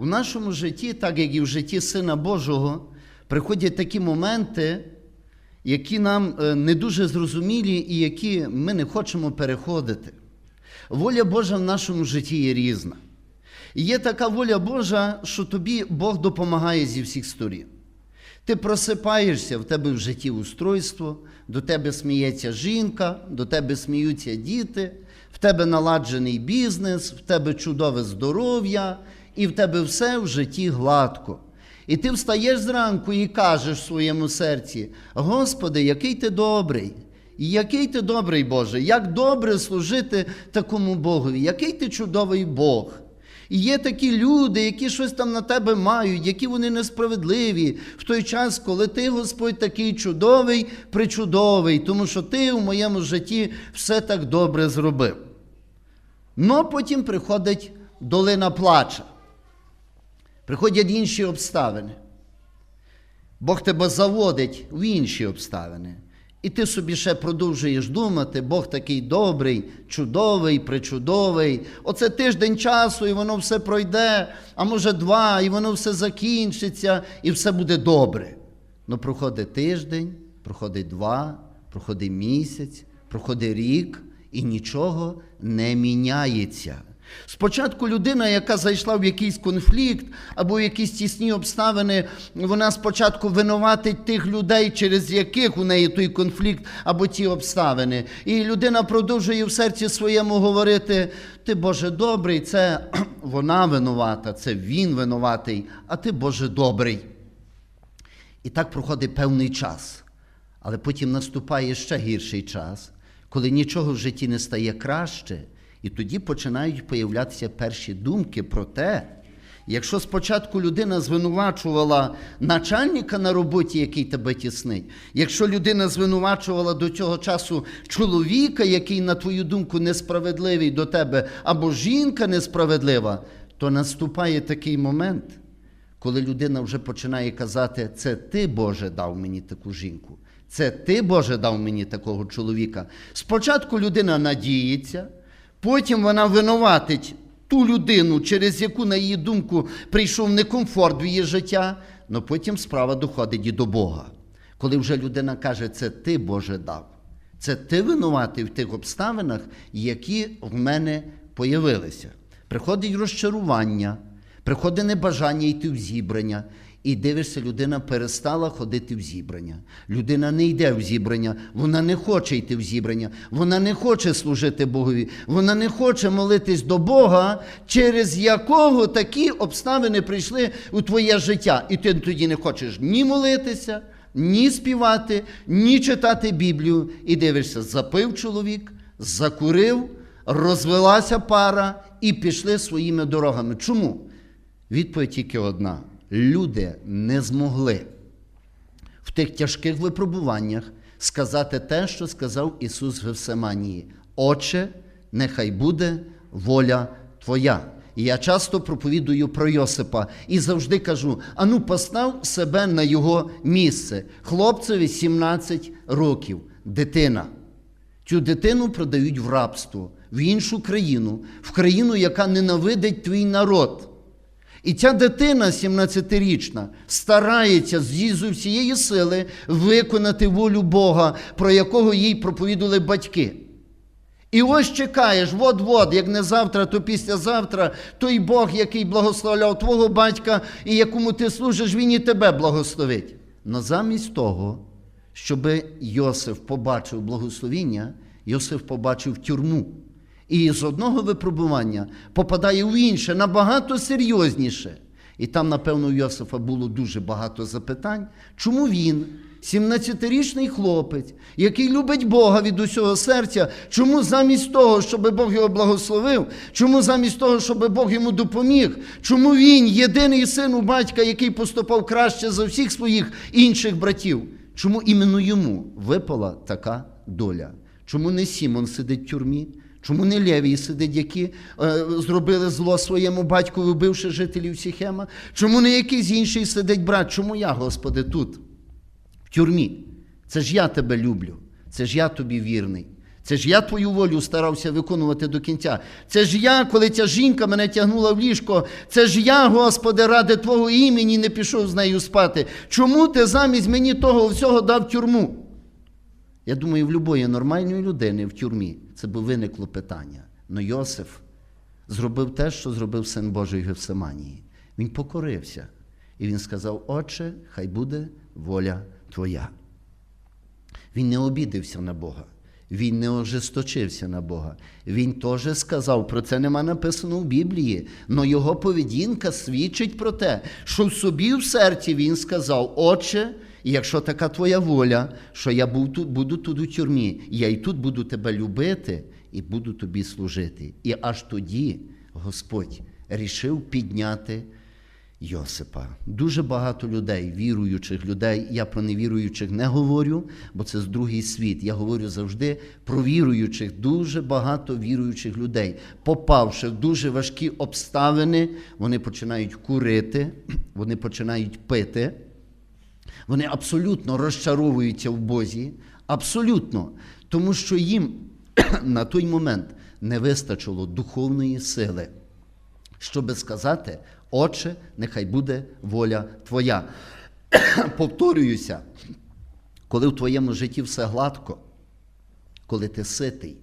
В нашому житті, так як і в житті Сина Божого, приходять такі моменти, які нам е, не дуже зрозумілі і які ми не хочемо переходити. Воля Божа в нашому житті є різна. І є така воля Божа, що тобі Бог допомагає зі всіх сторін. Ти просипаєшся, в тебе в житті устройство, до тебе сміється жінка, до тебе сміються діти, в тебе наладжений бізнес, в тебе чудове здоров'я, і в тебе все в житті гладко. І ти встаєш зранку і кажеш в своєму серці: Господи, який ти добрий! І який ти добрий Боже, як добре служити такому Богові, який ти чудовий Бог. І є такі люди, які щось там на тебе мають, які вони несправедливі в той час, коли ти, Господь, такий чудовий, причудовий, тому що ти в моєму житті все так добре зробив. Но потім приходить долина плача. Приходять інші обставини. Бог тебе заводить в інші обставини. І ти собі ще продовжуєш думати, Бог такий добрий, чудовий, причудовий. Оце тиждень часу, і воно все пройде, а може два, і воно все закінчиться, і все буде добре. Ну проходить тиждень, проходить два, проходить місяць, проходить рік, і нічого не міняється. Спочатку людина, яка зайшла в якийсь конфлікт або в якісь тісні обставини, вона спочатку винуватить тих людей, через яких у неї той конфлікт або ті обставини. І людина продовжує в серці своєму говорити: Ти Боже добрий, це вона винувата, це він винуватий, а ти Боже добрий. І так проходить певний час. Але потім наступає ще гірший час, коли нічого в житті не стає краще. І тоді починають появлятися перші думки про те, якщо спочатку людина звинувачувала начальника на роботі, який тебе тіснить, якщо людина звинувачувала до цього часу чоловіка, який, на твою думку, несправедливий до тебе, або жінка несправедлива, то наступає такий момент, коли людина вже починає казати, це ти, Боже, дав мені таку жінку. Це ти, Боже, дав мені такого чоловіка. Спочатку людина надіється. Потім вона винуватить ту людину, через яку, на її думку, прийшов некомфорт в її життя, але потім справа доходить і до Бога. Коли вже людина каже, це ти, Боже, дав, це ти винуватий в тих обставинах, які в мене появилися. Приходить розчарування, приходить небажання йти в зібрання. І дивишся, людина перестала ходити в зібрання. Людина не йде в зібрання, вона не хоче йти в зібрання, вона не хоче служити Богові, вона не хоче молитись до Бога, через якого такі обставини прийшли у твоє життя. І ти тоді не хочеш ні молитися, ні співати, ні читати Біблію. І дивишся, запив чоловік, закурив, розвелася пара і пішли своїми дорогами. Чому? Відповідь тільки одна люди не змогли в тих тяжких випробуваннях сказати те, що сказав Ісус в Гевсиманії. Отче, нехай буде воля Твоя. І я часто проповідую про Йосипа і завжди кажу: ану, постав себе на його місце. Хлопцеві 17 років, дитина. Цю дитину продають в рабство, в іншу країну, в країну, яка ненавидить твій народ. І ця дитина, 17-річна, старається з всієї сили виконати волю Бога, про якого їй проповідували батьки. І ось чекаєш, от-от, як не завтра, то післязавтра, той Бог, який благословляв твого батька і якому ти служиш, він і тебе благословить. Но замість того, щоб Йосиф побачив благословіння, Йосиф побачив тюрму. І з одного випробування попадає в інше, набагато серйозніше. І там, напевно, у Йосифа було дуже багато запитань, чому він, 17-річний хлопець, який любить Бога від усього серця, чому замість того, щоб Бог його благословив, чому замість того, щоб Бог йому допоміг, чому він, єдиний син у батька, який поступав краще за всіх своїх інших братів, чому іменно йому випала така доля? Чому не Сімон сидить в тюрмі? Чому не Левій сидить, які е, зробили зло своєму батьку, вбивши жителів Сіхема? Чому не якийсь інший сидить брат? Чому я, Господи, тут, в тюрмі? Це ж я тебе люблю, це ж я тобі вірний, Це ж я твою волю старався виконувати до кінця. Це ж я, коли ця жінка мене тягнула в ліжко. Це ж я, Господи, ради Твого імені не пішов з нею спати. Чому ти замість мені того всього дав тюрму? Я думаю, в любої нормальної людини в тюрмі це би виникло питання. Но Йосиф зробив те, що зробив син Божий Гефсиманії. Він покорився. І він сказав: Отче, хай буде воля Твоя. Він не обідився на Бога. Він не ожесточився на Бога. Він теж сказав, про це нема написано в Біблії, але його поведінка свідчить про те, що в собі в серці він сказав: Отче, якщо така твоя воля, що я буду тут у тюрмі, я і тут буду тебе любити і буду тобі служити. І аж тоді Господь рішив підняти Йосипа. Дуже багато людей, віруючих людей. Я про невіруючих не говорю, бо це з другий світ. Я говорю завжди про віруючих, дуже багато віруючих людей, попавши в дуже важкі обставини, вони починають курити, вони починають пити. Вони абсолютно розчаровуються в Бозі, абсолютно, тому що їм на той момент не вистачило духовної сили, щоби сказати, Отче, нехай буде воля Твоя. Повторююся, коли в твоєму житті все гладко, коли ти ситий,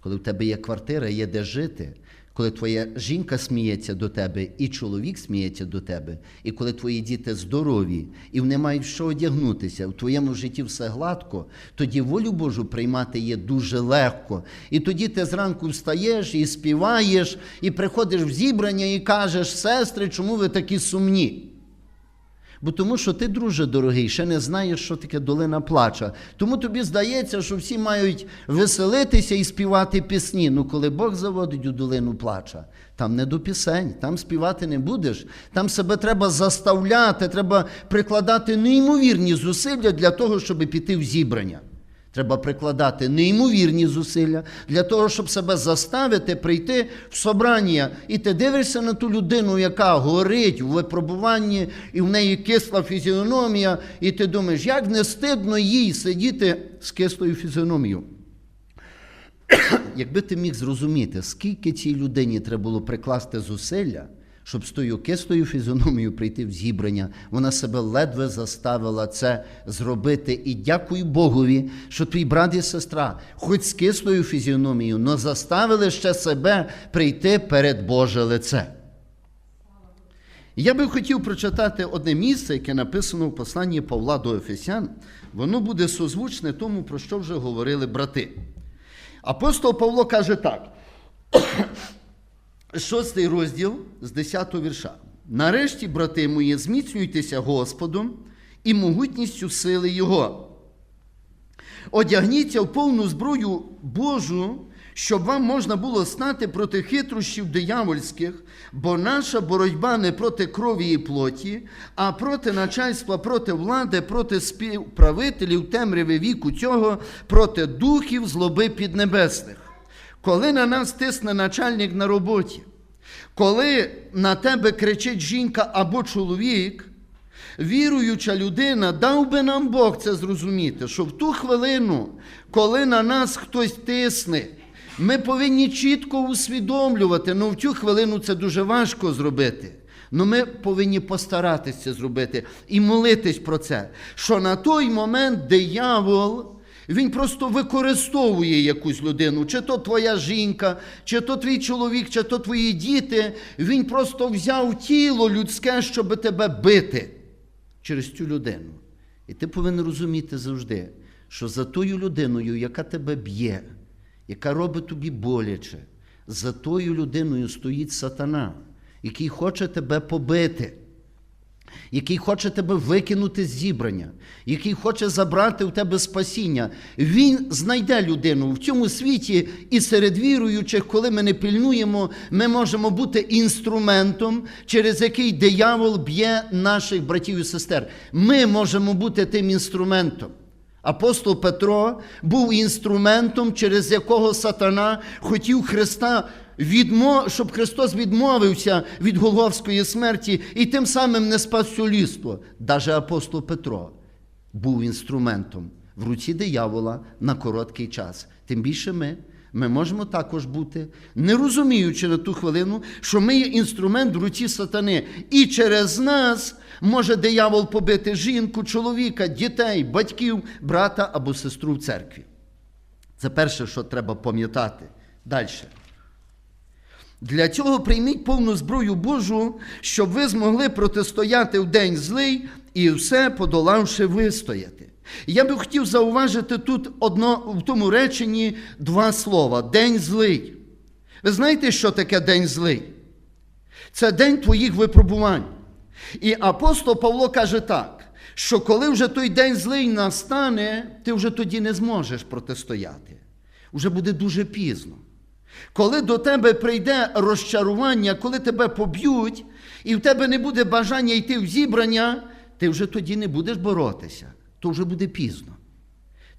коли в тебе є квартира, є де жити, коли твоя жінка сміється до тебе, і чоловік сміється до тебе, і коли твої діти здорові, і вони мають що одягнутися, в твоєму житті все гладко, тоді волю Божу приймати є дуже легко. І тоді ти зранку встаєш і співаєш, і приходиш в зібрання і кажеш, сестри, чому ви такі сумні? Бо тому, що ти, друже дорогий, ще не знаєш, що таке долина плача. Тому тобі здається, що всі мають веселитися і співати пісні. Ну, коли Бог заводить у долину плача, там не до пісень, там співати не будеш. Там себе треба заставляти, треба прикладати неймовірні зусилля для того, щоб піти в зібрання. Треба прикладати неймовірні зусилля для того, щоб себе заставити прийти в собрання. І ти дивишся на ту людину, яка горить в випробуванні, і в неї кисла фізіономія, і ти думаєш, як не стидно їй сидіти з кислою фізіономією. Якби ти міг зрозуміти, скільки цій людині треба було прикласти зусилля, щоб з тою кислою фізіономією прийти в зібрання, вона себе ледве заставила це зробити. І дякую Богові, що твій брат і сестра, хоч з кислою фізіономією, но заставили ще себе прийти перед Боже лице. Я би хотів прочитати одне місце, яке написано в посланні Павла до Ефесян. Воно буде созвучне тому, про що вже говорили брати. Апостол Павло каже так. Шостий розділ з 10 вірша. Нарешті, брати мої, зміцнюйтеся Господом і могутністю сили Його. Одягніться в повну зброю Божу, щоб вам можна було стати проти хитрощів диявольських, бо наша боротьба не проти крові і плоті, а проти начальства, проти влади, проти співправителів темряви віку цього, проти духів злоби піднебесних. Коли на нас тисне начальник на роботі, коли на тебе кричить жінка або чоловік, віруюча людина, дав би нам Бог це зрозуміти, що в ту хвилину, коли на нас хтось тисне, ми повинні чітко усвідомлювати, ну в цю хвилину це дуже важко зробити. Ну ми повинні постаратися зробити і молитись про це, що на той момент диявол. Він просто використовує якусь людину, чи то твоя жінка, чи то твій чоловік, чи то твої діти. Він просто взяв тіло людське, щоб тебе бити через цю людину. І ти повинен розуміти завжди, що за тою людиною, яка тебе б'є, яка робить тобі боляче, за тою людиною стоїть сатана, який хоче тебе побити який хоче тебе викинути з зібрання, який хоче забрати в тебе спасіння. Він знайде людину в цьому світі і серед віруючих, коли ми не пильнуємо, ми можемо бути інструментом, через який диявол б'є наших братів і сестер. Ми можемо бути тим інструментом. Апостол Петро був інструментом, через якого сатана хотів Христа відмо... щоб Христос відмовився від Голговської смерті і тим самим не спас все людство. Даже апостол Петро був інструментом в руці диявола на короткий час. Тим більше ми. Ми можемо також бути, не розуміючи на ту хвилину, що ми є інструмент в руці сатани, і через нас може диявол побити жінку, чоловіка, дітей, батьків, брата або сестру в церкві. Це перше, що треба пам'ятати. Далі. Для цього прийміть повну зброю Божу, щоб ви змогли протистояти в день злий і все подолавши вистояти. Я би хотів зауважити тут одно, в тому реченні два слова: день злий. Ви знаєте, що таке день злий? Це день твоїх випробувань. І апостол Павло каже так, що коли вже той день злий настане, ти вже тоді не зможеш протистояти. Вже буде дуже пізно. Коли до тебе прийде розчарування, коли тебе поб'ють, і в тебе не буде бажання йти в зібрання, ти вже тоді не будеш боротися, то вже буде пізно.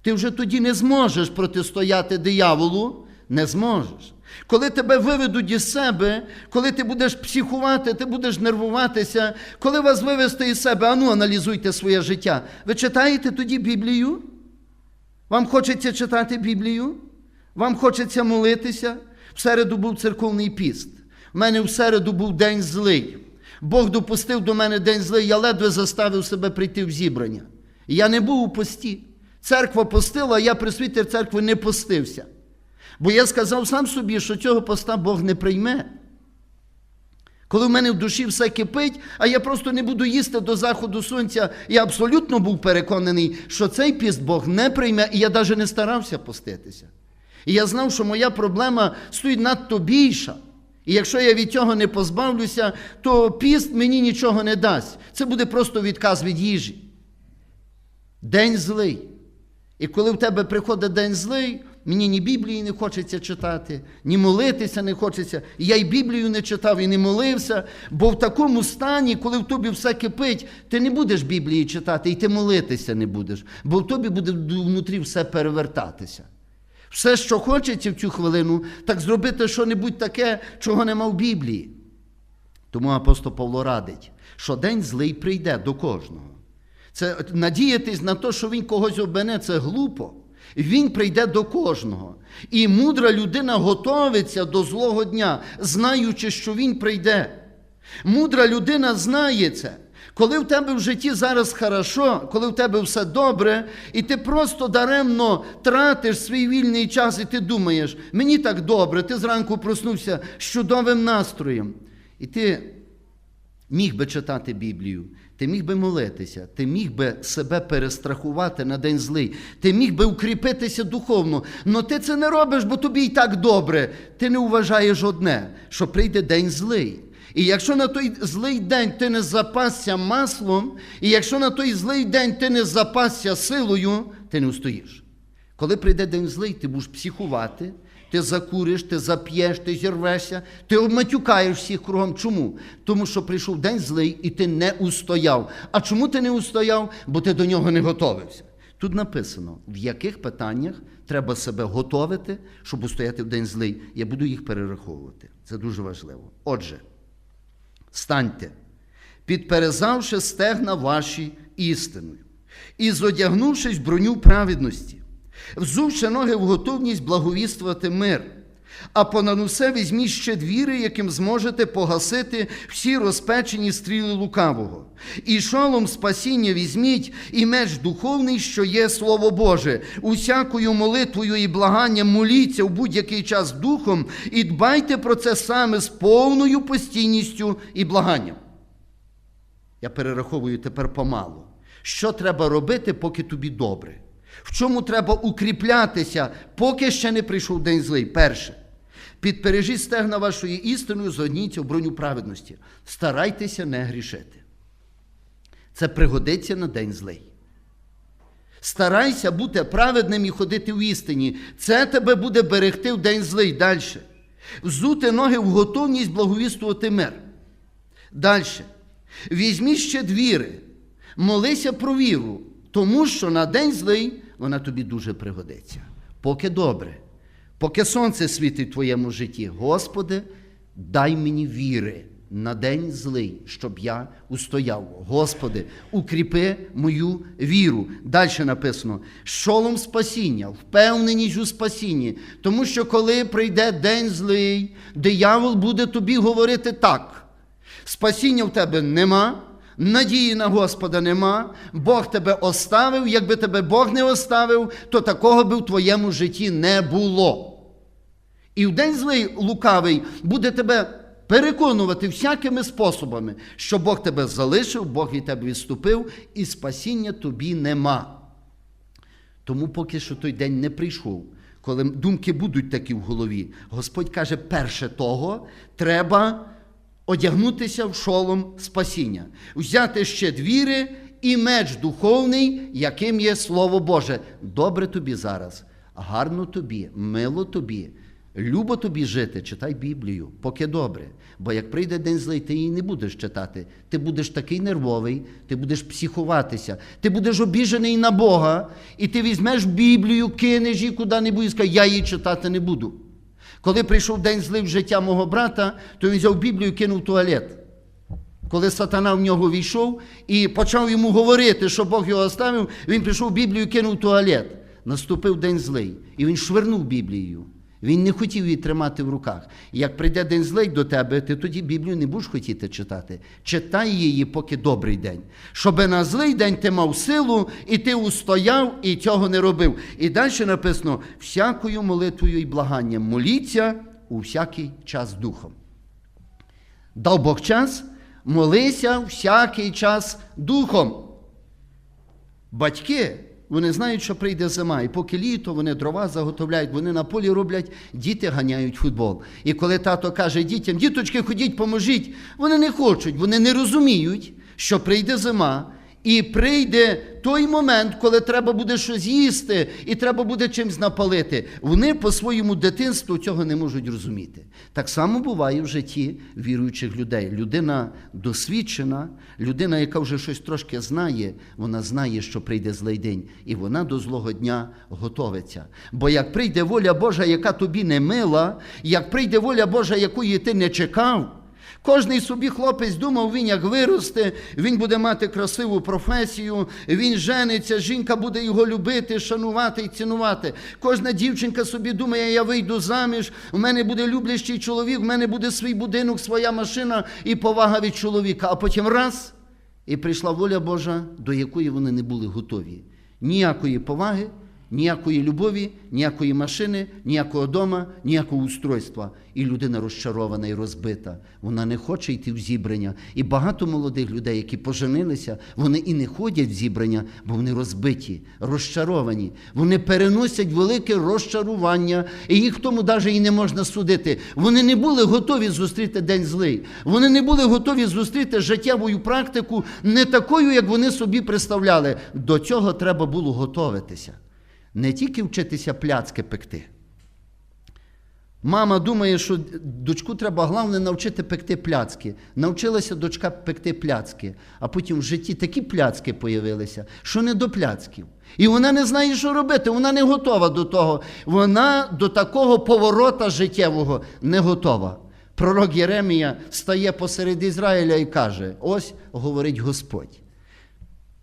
Ти вже тоді не зможеш протистояти дияволу, не зможеш. Коли тебе виведуть із себе, коли ти будеш психувати, ти будеш нервуватися, коли вас вивести із себе, ану, аналізуйте своє життя. Ви читаєте тоді Біблію? Вам хочеться читати Біблію? Вам хочеться молитися? В середу був церковний піст. У мене в середу був день злий. Бог допустив до мене день злий, я ледве заставив себе прийти в зібрання. Я не був у пості. Церква постила, а я присвітер церкви не постився. Бо я сказав сам собі, що цього поста Бог не прийме. Коли в мене в душі все кипить, а я просто не буду їсти до заходу сонця, я абсолютно був переконаний, що цей піст Бог не прийме, і я навіть не старався поститися. І я знав, що моя проблема стоїть надто більша. І якщо я від цього не позбавлюся, то піст мені нічого не дасть. Це буде просто відказ від їжі. День злий. І коли в тебе приходить день злий, мені ні Біблії не хочеться читати, ні молитися не хочеться. Я й Біблію не читав і не молився, бо в такому стані, коли в тобі все кипить, ти не будеш Біблії читати, і ти молитися не будеш, бо в тобі буде внутрі все перевертатися. Все, що хочеться в цю хвилину, так зробити що-небудь таке, чого нема в Біблії. Тому апостол Павло радить, що день злий прийде до кожного. Це надіятись на те, що він когось обене, це глупо. Він прийде до кожного. І мудра людина готовиться до злого дня, знаючи, що він прийде. Мудра людина знає це. Коли в тебе в житті зараз хорошо, коли в тебе все добре, і ти просто даремно тратиш свій вільний час, і ти думаєш, мені так добре, ти зранку проснувся з чудовим настроєм. І ти міг би читати Біблію, ти міг би молитися, ти міг би себе перестрахувати на день злий, ти міг би укріпитися духовно, але ти це не робиш, бо тобі і так добре. Ти не вважаєш одне, що прийде день злий. І якщо на той злий день ти не запасся маслом, і якщо на той злий день ти не запасся силою, ти не устоїш. Коли прийде день злий, ти будеш психувати, ти закуриш, ти зап'єш, ти зірвешся, ти обматюкаєш всіх кругом. Чому? Тому що прийшов день злий і ти не устояв. А чому ти не устояв? Бо ти до нього не готовився. Тут написано, в яких питаннях треба себе готовити, щоб устояти в день злий. Я буду їх перераховувати. Це дуже важливо. Отже, станьте, підперезавши стегна ваші істиною, і зодягнувшись броню праведності, взувши ноги в готовність благовіствувати мир, а понад усе візьміть ще двіри, яким зможете погасити всі розпечені стріли лукавого. І шолом спасіння візьміть, і меч духовний, що є Слово Боже. Усякою молитвою і благанням моліться в будь-який час духом, і дбайте про це саме з повною постійністю і благанням. Я перераховую тепер помалу. Що треба робити, поки тобі добре? В чому треба укріплятися, поки ще не прийшов день злий? Перше. Підпережіть стегна вашої істиною, згодніться броню праведності. Старайтеся не грішити. Це пригодиться на день злий. Старайся бути праведним і ходити в істині. Це тебе буде берегти в день злий. Далі. Взути ноги в готовність благовістувати мир. Далі. Візьміть ще двіри, молися про віру, тому що на день злий вона тобі дуже пригодиться. Поки добре, поки сонце світить в твоєму житті, Господи, дай мені віри. на день злий, щоб я устояв. Господи, укріпи мою віру. Далі написано: шолом спасіння, впевненість у спасінні. Тому що коли прийде день злий, диявол буде тобі говорити так. Спасіння в тебе нема, надії на Господа нема, Бог тебе оставив. Якби тебе Бог не оставив, то такого би в твоєму житті не було. І в день злий лукавий буде тебе переконувати всякими способами, що Бог тебе залишив, Бог від тебе відступив, і спасіння тобі нема. Тому поки що той день не прийшов, коли думки будуть такі в голові, Господь каже, перше того, треба одягнутися в шолом спасіння, взяти ще двіри і меч духовний, яким є Слово Боже. Добре тобі зараз, гарно тобі, мило тобі. Любо тобі жити, читай Біблію, поки добре. Бо як прийде день злий, ти її не будеш читати. Ти будеш такий нервовий, ти будеш психуватися, ти будеш обіжений на Бога, і ти візьмеш Біблію, кинеш її куди-небудь і скажеш, я її читати не буду. Коли прийшов день злий в життя мого брата, то він взяв Біблію і кинув в туалет. Коли сатана в нього війшов і почав йому говорити, що Бог його оставив, він прийшов Біблію і кинув в туалет. Наступив день злий, і він швирнув Біблією. Він не хотів її тримати в руках. Як прийде день злий до тебе, ти тоді Біблію не будеш хотіти читати. Читай її, поки добрий день. Щоби на злий день ти мав силу, і ти устояв і цього не робив. І далі написано: всякою молитвою і благанням моліться у всякий час духом. Дав Бог час, молися всякий час духом. Батьки, вони знають, що прийде зима, і поки літо вони дрова заготовляють, вони на полі роблять, діти ганяють футбол. І коли тато каже дітям, діточки, ходіть, поможіть, вони не хочуть, вони не розуміють, що прийде зима. І прийде той момент, коли треба буде щось їсти, і треба буде чимось напалити. Вони по своєму дитинству цього не можуть розуміти. Так само буває в житті віруючих людей. Людина досвідчена, людина, яка вже щось трошки знає, вона знає, що прийде злий день, і вона до злого дня готовиться. Бо як прийде воля Божа, яка тобі не мила, як прийде воля Божа, якої ти не чекав. Кожний собі хлопець думав, він як виросте, він буде мати красиву професію, він жениться, жінка буде його любити, шанувати і цінувати. Кожна дівчинка собі думає, я вийду заміж, у мене буде люблячий чоловік, у мене буде свій будинок, своя машина і повага від чоловіка. А потім раз і прийшла воля Божа, до якої вони не були готові. Ніякої поваги. Ніякої любові, ніякої машини, ніякого дома, ніякого устройства. І людина розчарована і розбита. Вона не хоче йти в зібрання. І багато молодих людей, які поженилися, вони і не ходять в зібрання, бо вони розбиті, розчаровані. Вони переносять велике розчарування, і їх тому навіть і не можна судити. Вони не були готові зустріти день злий. Вони не були готові зустріти життєву практику не такою, як вони собі представляли. До цього треба було готуватися не тільки вчитися пляцки пекти. Мама думає, що дочку треба головне навчити пекти пляцки. Навчилася дочка пекти пляцки, а потім в житті такі пляцки появилися, що не до пляцків. І вона не знає, що робити, вона не готова до того. Вона до такого поворота життєвого не готова. Пророк Єремія стає посеред Ізраїля і каже: ось говорить Господь.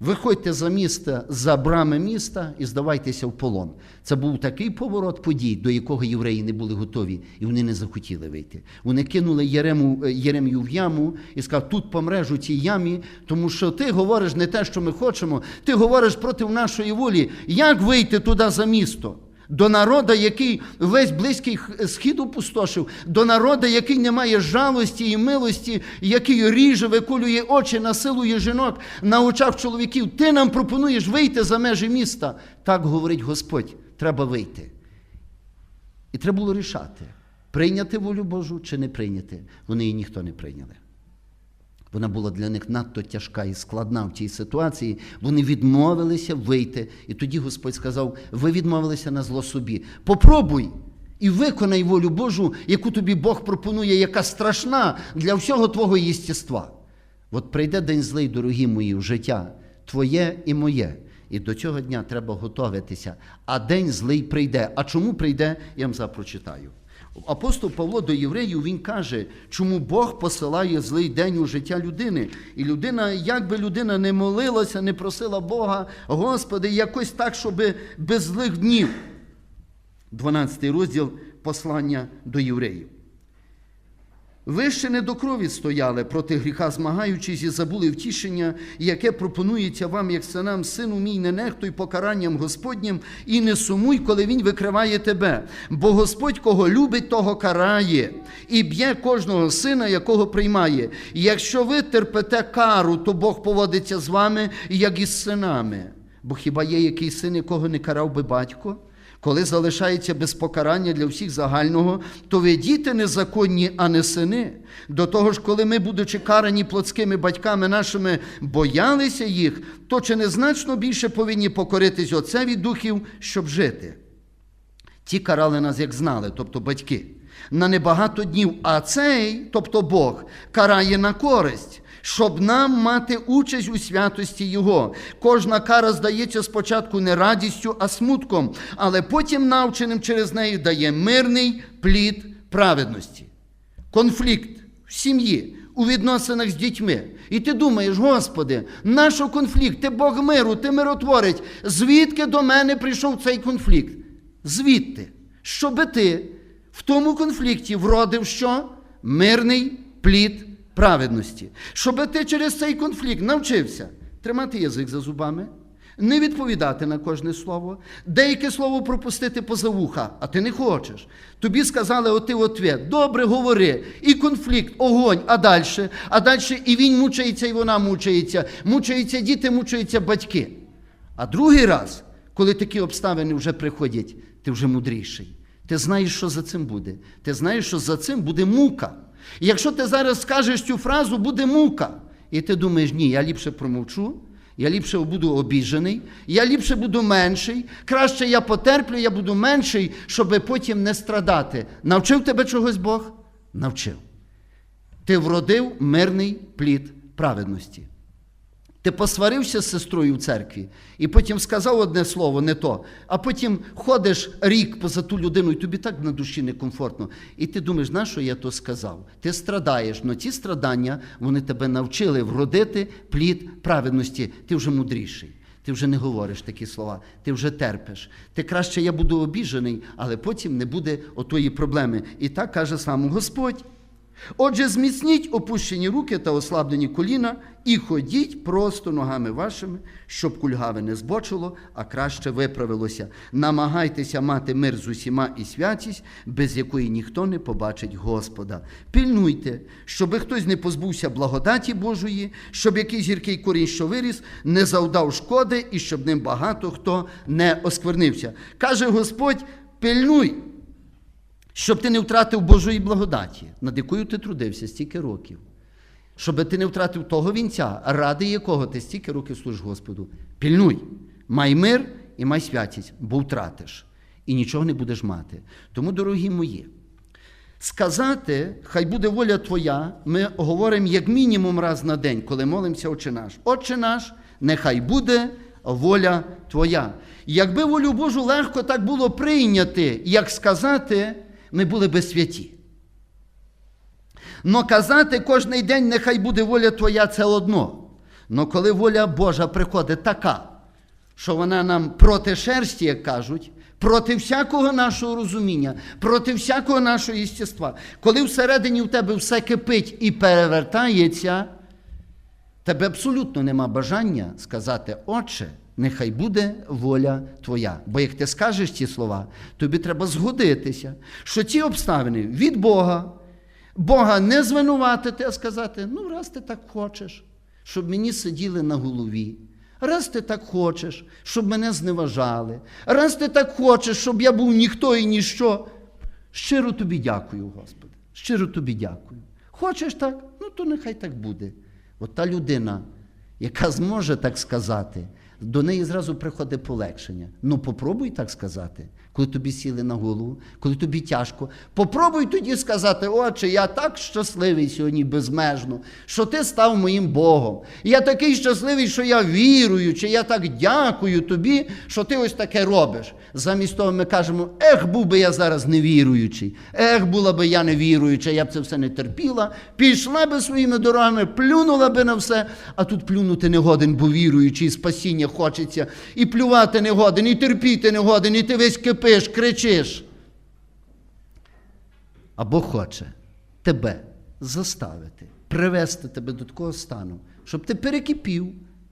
Виходьте за місто, за брами міста і здавайтеся в полон. Це був такий поворот подій, до якого євреї не були готові, і вони не захотіли вийти. Вони кинули Єрему, Єремію в яму і сказали, тут помреш у цій ямі, тому що ти говориш не те, що ми хочемо, ти говориш проти нашої волі. Як вийти туди за місто? До народу, який весь близький схід опустошив, до народу, який не має жалості і милості, який ріже, виколює очі, насилує жінок на очах чоловіків. Ти нам пропонуєш вийти за межі міста. Так говорить Господь, треба вийти. І треба було рішати, прийняти волю Божу чи не прийняти. Вони її ніхто не прийняли. Вона була для них надто тяжка і складна в цій ситуації. Вони відмовилися вийти. І тоді Господь сказав: ви відмовилися на зло собі. Попробуй і виконай волю Божу, яку тобі Бог пропонує, яка страшна для всього твого єстєства. От прийде день злий, дорогі мої, в життя, твоє і моє. І до цього дня треба готуватися. А день злий прийде. А чому прийде, я вам запрочитаю. Апостол Павло до євреїв він каже, чому Бог посилає злий день у життя людини. І людина, як би людина не молилася, не просила Бога, Господи, якось так, щоб без злих днів. 12 розділ послання до євреїв. Ви ще не до крові стояли проти гріха, змагаючись і забули втішення, яке пропонується вам, як синам, сину мій, не нехтуй покаранням Господнім, і не сумуй, коли він викриває тебе. Бо Господь, кого любить, того карає, і б'є кожного сина, якого приймає. Якщо ви терпите кару, то Бог поводиться з вами, як із синами. Бо хіба є який син, якого не карав би батько? Коли залишається без покарання для всіх загального, то ви діти незаконні, а не сини. До того ж, коли ми, будучи карані плотськими батьками нашими, боялися їх, то чи не значно більше повинні покоритись Отцеві духів, щоб жити? Ті карали нас, як знали, тобто батьки, на небагато днів, а цей, тобто Бог, карає на користь. Щоб нам мати участь у святості Його. Кожна кара здається спочатку не радістю, а смутком, але потім навченим через неї дає мирний плід праведності. Конфлікт в сім'ї, у відносинах з дітьми. І ти думаєш, Господи, нащо конфлікт? Ти Бог миру, ти миротворець. Звідки до мене прийшов цей конфлікт? Звідти, щоби ти в тому конфлікті вродив що? Мирний плід праведності. Щоби ти через цей конфлікт навчився тримати язик за зубами, не відповідати на кожне слово, деяке слово пропустити поза вуха, а ти не хочеш. Тобі сказали оти ответ, добре говори, і конфлікт, огонь, а далі, а далі і він мучається, і вона мучається, мучаються діти, мучаються батьки. А другий раз, коли такі обставини вже приходять, ти вже мудріший. Ти знаєш, що за цим буде. Ти знаєш, що за цим буде мука. І якщо ти зараз скажеш цю фразу, буде мука. І ти думаєш, ні, я ліпше промовчу, я ліпше буду обіжений, я ліпше буду менший, краще я потерплю, я буду менший, щоб потім не страдати. Навчив тебе чогось Бог? Навчив. Ти вродив мирний плід праведності. Ти посварився з сестрою в церкві і потім сказав одне слово, не то, а потім ходиш рік поза ту людину, і тобі так на душі некомфортно. І ти думаєш, на що я то сказав? Ти страдаєш, але ті страдання вони тебе навчили вродити плід праведності. Ти вже мудріший. Ти вже не говориш такі слова, ти вже терпиш. Ти краще я буду обіжений, але потім не буде отої проблеми. І так каже сам Господь. Отже, зміцніть опущені руки та ослаблені коліна і ходіть просто ногами вашими, щоб кульгаве не збочило, а краще виправилося. Намагайтеся мати мир з усіма і святість, без якої ніхто не побачить Господа. Пильнуйте, щоби хтось не позбувся благодаті Божої, щоб якийсь гіркий корінь, що виріс, не завдав шкоди, і щоб ним багато хто не осквернився. Каже Господь: пильнуй щоб ти не втратив Божої благодаті, над якою ти трудився стільки років. Щоб ти не втратив того вінця, ради якого ти стільки років служиш Господу. Пільнуй, май мир і май святість, бо втратиш. І нічого не будеш мати. Тому, дорогі мої, сказати, хай буде воля Твоя, ми говоримо як мінімум раз на день, коли молимося Отче наш. Отче наш, нехай буде воля Твоя. Якби волю Божу легко так було прийняти, як сказати, ми були би святі. Но казати кожний день, нехай буде воля Твоя, це одно. Но коли воля Божа приходить така, що вона нам проти шерсті, як кажуть, проти всякого нашого розуміння, проти всякого нашого єстества, коли всередині в тебе все кипить і перевертається, тебе абсолютно нема бажання сказати, Отче, нехай буде воля Твоя. Бо як ти скажеш ці слова, тобі треба згодитися, що ці обставини від Бога, Бога не звинуватити, а сказати, ну, раз ти так хочеш, щоб мені сиділи на голові. Раз ти так хочеш, щоб мене зневажали, раз ти так хочеш, щоб я був ніхто і ніщо. Щиро тобі дякую, Господи. Щиро тобі дякую. Хочеш так? Ну то нехай так буде. От та людина, яка зможе так сказати, до неї зразу приходить полегшення. Ну попробуй так сказати. Коли тобі сіли на голову, коли тобі тяжко. Попробуй тоді сказати, отче, я так щасливий сьогодні безмежно, що ти став моїм Богом. Я такий щасливий, що я вірую, чи я так дякую тобі, що ти ось таке робиш. Замість того ми кажемо, ех, був би я зараз невіруючий, ех, була би я невіруюча, я б це все не терпіла, пішла би своїми дорогами, плюнула би на все, а тут плюнути не годен, бо віруючий, спасіння хочеться, і плювати не годен, і терпіти не годен, і ти весь кипиш, кричиш. Або хоче тебе заставити, привести тебе до такого стану, щоб ти перекипів,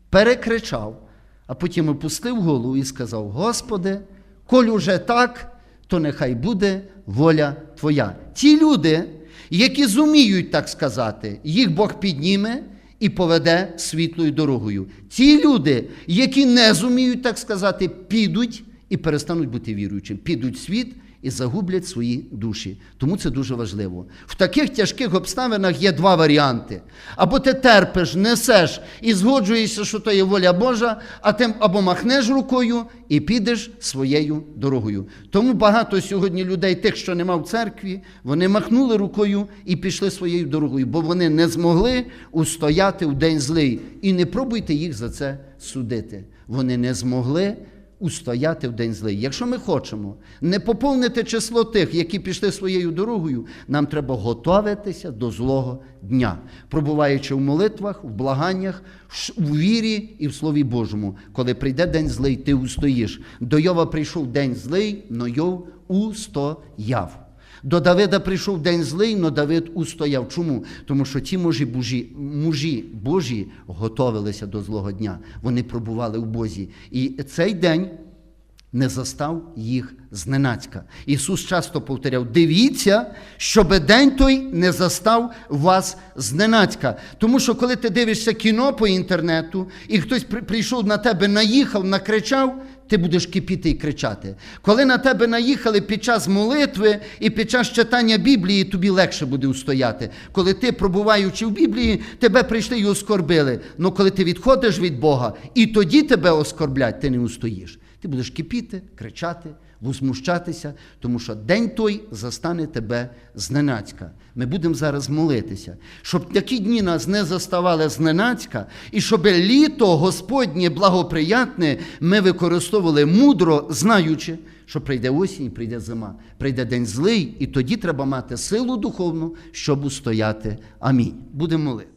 перекричав, а потім опустив голову і сказав: Господи, коль уже так, то нехай буде воля Твоя. Ті люди, які зуміють так сказати, їх Бог підніме і поведе світлою дорогою. Ті люди, які не зуміють так сказати, підуть і перестануть бути віруючим, підуть в світ і загублять свої душі. Тому це дуже важливо. В таких тяжких обставинах є два варіанти: або ти терпиш, несеш і згоджуєшся, що то є воля Божа, а ти або махнеш рукою і підеш своєю дорогою. Тому багато сьогодні людей, тих, що нема в церкві, вони махнули рукою і пішли своєю дорогою, бо вони не змогли устояти в день злий. І не пробуйте їх за це судити. Вони не змогли устояти в день злий. Якщо ми хочемо не поповнити число тих, які пішли своєю дорогою, нам треба готуватися до злого дня, пробуваючи в молитвах, в благаннях, в вірі і в Слові Божому. Коли прийде день злий, ти устоїш. До Йова прийшов день злий, но Йов устояв. До Давида прийшов день злий, но Давид устояв. Чому? Тому що ті мужі Божі, мужі Божі готовилися до злого дня. Вони пробували в Бозі. І цей день не застав їх зненацька. Ісус часто повторяв: дивіться, щоб день той не застав вас зненацька. Тому що коли ти дивишся кіно по інтернету, і хтось при- прийшов на тебе, наїхав, накричав, ти будеш кипіти і кричати. Коли на тебе наїхали під час молитви і під час читання Біблії, тобі легше буде устояти. Коли ти, пробуваючи в Біблії, тебе прийшли і оскорбили. Но коли ти відходиш від Бога, і тоді тебе оскорблять, ти не устоїш. Ти будеш кипіти, кричати, возмущатися, тому що день той застане тебе зненацька. Ми будемо зараз молитися, щоб такі дні нас не заставали зненацька, і щоб літо Господнє благоприятне ми використовували мудро, знаючи, що прийде осінь, прийде зима, прийде день злий, і тоді треба мати силу духовну, щоб устояти. Амінь. Будемо молити.